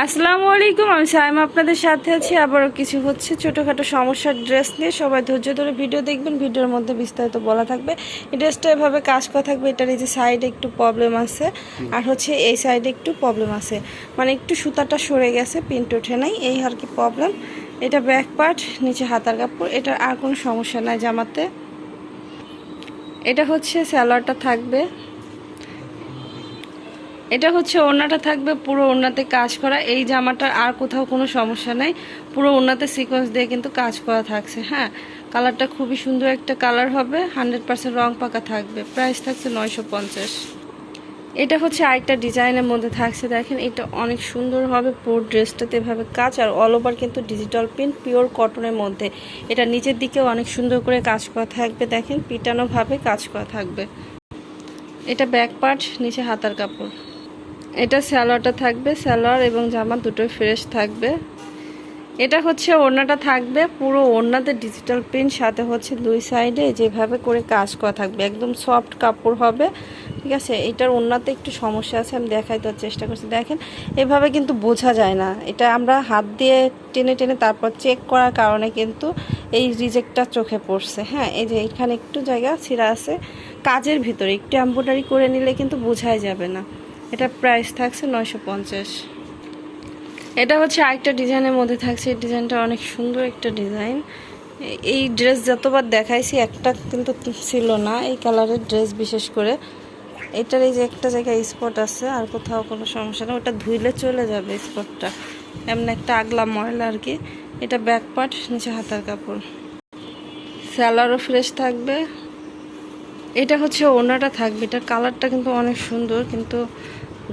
আসসালামু আলাইকুম, আমি সাইমা আপনাদের সাথে আছি। আবারও কিছু হচ্ছে ছোটোখাটো সমস্যার ড্রেস নিয়ে। সবাই ধৈর্য ধরে ভিডিও দেখবেন, ভিডিওর মধ্যে বিস্তারিত বলা থাকবে। এই ড্রেসটা এভাবে কাজ করা থাকবে, এটার এই যে সাইডে একটু প্রবলেম আছে, আর হচ্ছে এই সাইডে একটু প্রবলেম আছে। মানে একটু সুতাটা সরে গেছে প্রিন্ট ওঠে নাই, এই আর কি প্রবলেম এটা ব্যাক পার্ট নিচে হাতার কাপড়, এটার আর কোনো সমস্যা নাই জামাতে। এটা হচ্ছে স্যালোয়ারটা থাকবে। এটা হচ্ছে ওড়নাটা থাকবে পুরো ওড়নাতে কাজ করা। এই জামাটার আর কোথাও কোনো সমস্যা নেই। পুরো ওড়নাতে সিকোয়েন্স দিয়ে কিন্তু কাজ করা থাকছে হ্যাঁ? কালারটা খুবই সুন্দর একটা কালার হবে হান্ড্রেড পার্সেন্ট রং পাকা থাকবে। প্রাইস থাকছে নয়শো পঞ্চাশ। এটা হচ্ছে আরেকটা ডিজাইনের মধ্যে থাকছে, দেখেন। এটা অনেক সুন্দর হবে পুরো ড্রেসটাতে এভাবে কাজ, আর অল ওভার কিন্তু ডিজিটাল প্রিন্ট পিওর কটনের মধ্যে। এটা নিচের দিকেও অনেক সুন্দর করে কাজ করা থাকবে, দেখেন। পিটানোভাবে কাজ করা থাকবে। এটা ব্যাক পার্ট নিচে হাতার কাপড়। এটা স্যালোয়ারটা থাকবে স্যালোয়ার এবং জামা দুটোই ফ্রেশ থাকবে। এটা হচ্ছে ওড়নাটা থাকবে, পুরো ওড়নাতে ডিজিটাল প্রিন্ট সাথে হচ্ছে দুই সাইডে যেভাবে করে কাজ করা থাকবে। একদম সফট কাপড় হবে, ঠিক আছে? এটার ওড়নাতে একটু সমস্যা আছে, আমি দেখাই দেওয়ার চেষ্টা করছি। দেখেন, এভাবে কিন্তু বোঝা যায় না। এটা আমরা হাত দিয়ে টেনে টেনে তারপর চেক করার কারণে কিন্তু এই রিজেক্টটা চোখে পড়ছে। হ্যাঁ এই যে এখানে একটু জায়গা, ছিঁড়া আছে। কাজের ভিতরে একটু এম্ব্রয়ডারি করে নিলে কিন্তু বোঝাই যাবে না। এটা প্রাইস থাকছে নয়শো পঞ্চাশ। এটা হচ্ছে আরেকটা ডিজাইনের মধ্যে থাকছে। এই ডিজাইনটা অনেক সুন্দর একটা ডিজাইন। এই ড্রেস যতবার দেখাইছি, একটা কিন্তু ছিল না। এই কালারের ড্রেস বিশেষ করে। এটার এই যে একটা জায়গায় স্পট আছে, আর কোথাও কোনো সমস্যা নেই। ওটা ধুইলে চলে যাবে স্পটটা এমন একটা আগলা ময়লা আর কি। এটা ব্যাক পার্ট নিচে হাতার কাপড়। স্যালারও ফ্রেশ থাকবে। এটা হচ্ছে ওনাটা থাকবে। এটার কালারটা কিন্তু অনেক সুন্দর, কিন্তু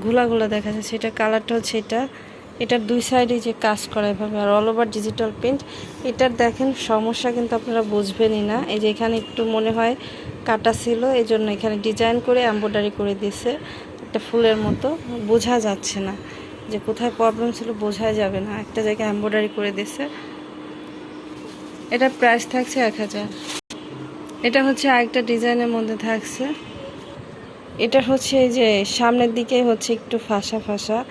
ঘোলা দেখা যাচ্ছে। এটা কালারটা হচ্ছে এটা। এটার দুই সাইডে যে কাজ করা এভাবে, আর অল ওভার ডিজিটাল প্রিন্ট এটার দেখেন, সমস্যা কিন্তু আপনারা বুঝবেনই না। এই যে এখানে একটু মনে হয় কাটা ছিল এই জন্য এখানে ডিজাইন করে এম্ব্রয়ডারি করে দিছে একটা ফুলের মতো। বোঝা যাচ্ছে না যে কোথায় প্রবলেম ছিল, বোঝাই যাবে না। একটা জায়গায় এম্ব্রয়ডারি করে দিছে এটা প্রাইস থাকছে এক হাজার। এটা হচ্ছে আরেকটা ডিজাইনের মধ্যে থাকছে। এটা হচ্ছে যে সামনের দিকে হচ্ছে একটু ফাঁসা ফাঁসা।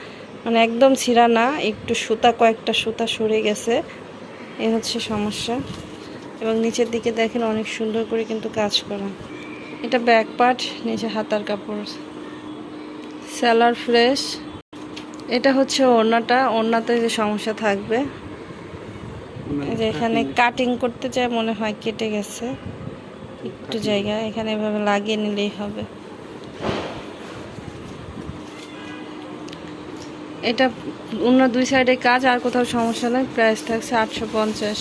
মানে একদম ছিঁড়া না, একটু সুতা, কয়েকটা সুতা সরে গেছে। এ হচ্ছে সমস্যা। এবং নিচের দিকে দেখেন অনেক সুন্দর করে কিন্তু কাজ করা। এটা ব্যাক পার্ট, নিচে হাতার কাপড়। স্যালার ফ্রেশ। এটা হচ্ছে ওড়নাটা। ওড়নাতে যে সমস্যা থাকবে। যে এখানে কাটিং করতে চাই মনে হয় কেটে গেছে। একটু জায়গা, এখানে এভাবে লাগিয়ে নিলেই হবে। এটা অন্য দুই সাইডে কাজ, আর কোথাও সমস্যা নেই। প্রাইস থাকছে আটশো পঞ্চাশ।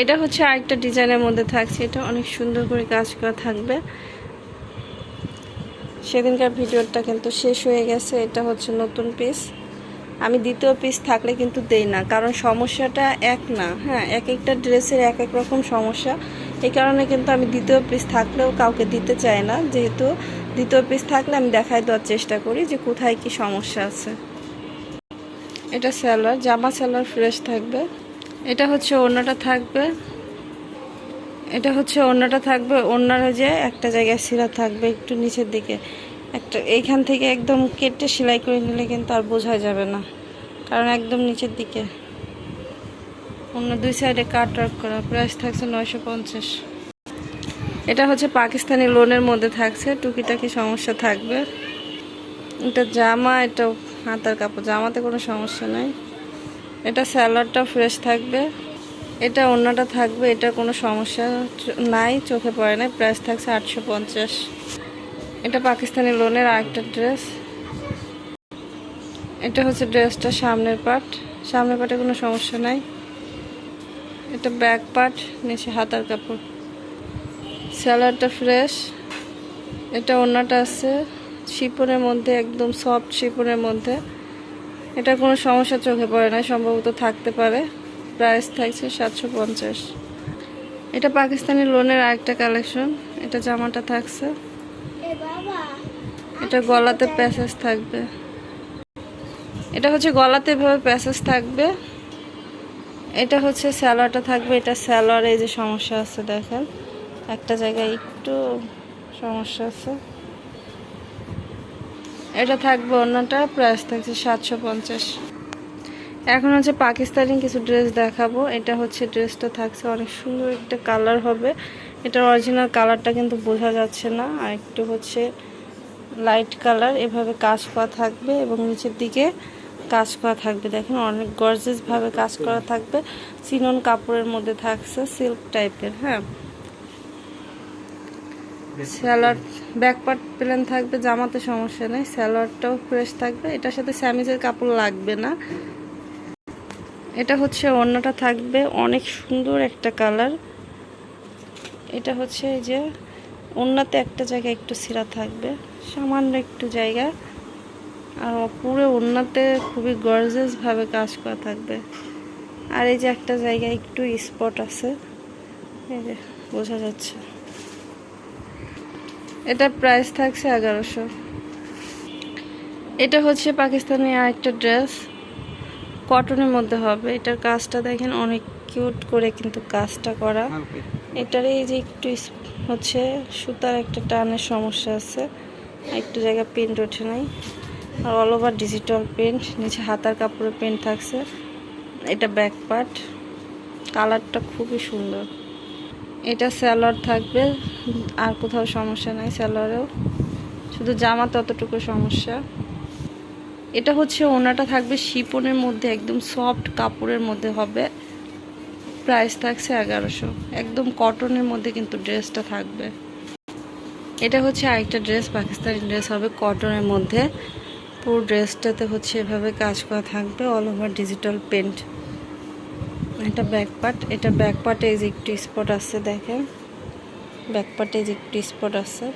এটা হচ্ছে আরেকটা ডিজাইনের মধ্যে থাকছে। এটা অনেক সুন্দর করে কাজ করা থাকবে। সেদিনকার ভিডিওটা কিন্তু শেষ হয়ে গেছে। এটা হচ্ছে নতুন পিস আমি দ্বিতীয় পিস থাকলে কিন্তু দেই না, কারণ সমস্যাটা এক না। হ্যাঁ এক একটা ড্রেসের এক এক রকম সমস্যা। এই কারণে কিন্তু আমি দ্বিতীয় পিস থাকলেও কাউকে দিতে চাই না। যেহেতু দ্বিতীয় পিস থাকলে আমি দেখাই দেওয়ার চেষ্টা করি যে কোথায় কি সমস্যা আছে। এটা স্যালোয়ার জামা স্যালোয়ার ফ্রেশ থাকবে। এটা হচ্ছে ওড়নাটা থাকবে। এটা হচ্ছে ওড়নাটা থাকবে। ওড়নার যে একটা জায়গায় সিরা থাকবে একটু নিচের দিকে। একটা, এইখান থেকে একদম কেটে সেলাই করে নিলে কিন্তু আর বোঝা যাবে না। কারণ একদম নিচের দিকে। অন্য দুই সাইডে কাট ওয়ার্ক করা। প্রাইস থাকছে নয়শো পঞ্চাশ। এটা হচ্ছে পাকিস্তানি লোনের মধ্যে থাকছে। টুকিটাকি সমস্যা থাকবে। এটা জামা, এটা হাতার কাপড়, জামাতে কোনো সমস্যা নাই। এটা স্যালাডটা ফ্রেশ থাকবে। এটা অন্যটা থাকবে এটা কোনো সমস্যা নাই, চোখে পড়ে নাই। প্রাইস থাকছে আটশো পঞ্চাশ। এটা পাকিস্তানি লোনের আরেকটা ড্রেস এটা হচ্ছে ড্রেসটা সামনের পার্ট সামনের পার্টে কোনো সমস্যা নাই। এটা ব্যাক পার্ট নিচে হাতার কাপড়। স্যালাডটা ফ্রেশ এটা অন্যটা আছে। শিপনের মধ্যে একদম সফট শিপনের মধ্যে। এটা কোনো সমস্যা চোখে পড়ে না সম্ভবত থাকতে পারে। প্রাইস থাকছে সাতশো পঞ্চাশ। এটা পাকিস্তানি লোনের আরেকটা কালেকশন এটা জামাটা থাকছে। এটা গলাতে প্যাসেজ থাকবে। এটা হচ্ছে গলাতে এভাবে প্যাসেজ থাকবে। এটা হচ্ছে স্যালোয়ারটা থাকবে এটা স্যালোয়ার এই যে সমস্যা আছে দেখেন। একটা জায়গায় একটু সমস্যা আছে। এটা থাকবে অন্যটা প্রাইস থাকছে সাতশো পঞ্চাশ। এখন হচ্ছে পাকিস্তানি কিছু ড্রেস দেখাবো। এটা হচ্ছে ড্রেসটা থাকছে, অনেক সুন্দর একটা কালার হবে। এটার অরিজিনাল কালারটা কিন্তু বোঝা যাচ্ছে না। আর একটু হচ্ছে লাইট কালার, এভাবে কাজ করা থাকবে এবং নিচের দিকে কাজ করা থাকবে। দেখেন অনেক গর্জেস ভাবে কাজ করা থাকবে। চিনন কাপড়ের মধ্যে থাকছে সিল্ক টাইপের হ্যাঁ। স্যালাড, ব্যাকপার্ট প্লেন থাকবে, জামাতে সমস্যা নেই, স্যালাডটাও ফ্রেশ থাকবে। এটার সাথে স্যামিজের কাপড় লাগবে না। এটা হচ্ছে অন্যটা থাকবে, অনেক সুন্দর একটা কালার। এটা হচ্ছে এই যে, অন্যতে একটা জায়গায় একটু সিরা থাকবে, সামান্য একটু জায়গা। আর পুরো অন্যতে খুবই গর্জেস ভাবে কাজ করা থাকবে। আর এই যে একটা জায়গায় একটু স্পট আছে, এই যে, বোঝা যাচ্ছে। এটা প্রাইস থাকছে এগারোশো। এটা হচ্ছে পাকিস্তানি আরেকটা ড্রেস কটনের মধ্যে হবে। এটার কাজটা দেখেন অনেক কিউট করে কিন্তু কাজটা করা। এটার এই যে একটু হচ্ছে সুতার একটা টানের সমস্যা আছে। একটু জায়গা প্রিন্ট ওঠে নাই। আর অল ওভার ডিজিটাল প্রিন্ট নিচে হাতার কাপড়ের প্রিন্ট থাকছে। এটা ব্যাক পার্ট কালারটা খুবই সুন্দর। এটা স্যালোয়ার থাকবে, আর কোথাও সমস্যা নাই স্যালোয়ারেও শুধু জামা ততটুকু সমস্যা। এটা হচ্ছে ওনাটা থাকবে শিপনের মধ্যে, একদম সফট কাপড়ের মধ্যে হবে। প্রাইস থাকছে এগারোশো। একদম কটনের মধ্যে কিন্তু ড্রেসটা থাকবে। এটা হচ্ছে আরেকটা ড্রেস, পাকিস্তানি ড্রেস হবে কটনের মধ্যে। পুরো ড্রেসটাতে হচ্ছে এভাবে কাজ করা থাকবে অল ওভার ডিজিটাল পেন্ট এটা ব্যাক পার্ট এটা ব্যাক পার্টে যে একটু স্পট আছে দেখেন। ব্যাক পার্টে যে একটু স্পট আছে।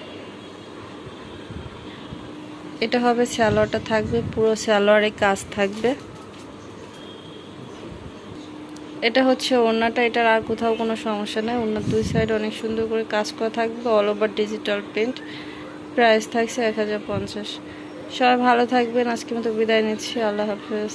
এটা হবে স্যালোয়ারটা থাকবে, পুরো স্যালোয়ারে কাজ থাকবে। এটা হচ্ছে ওড়নাটা, এটার আর কোথাও কোনো সমস্যা নেই। ওড়নার দুই সাইড অনেক সুন্দর করে কাজ করা থাকবে all over digital print price থাকছে এক হাজার পঞ্চাশ। সবাই ভালো থাকবেন আজকে মতো বিদায় নিচ্ছি, আল্লাহ হাফেজ।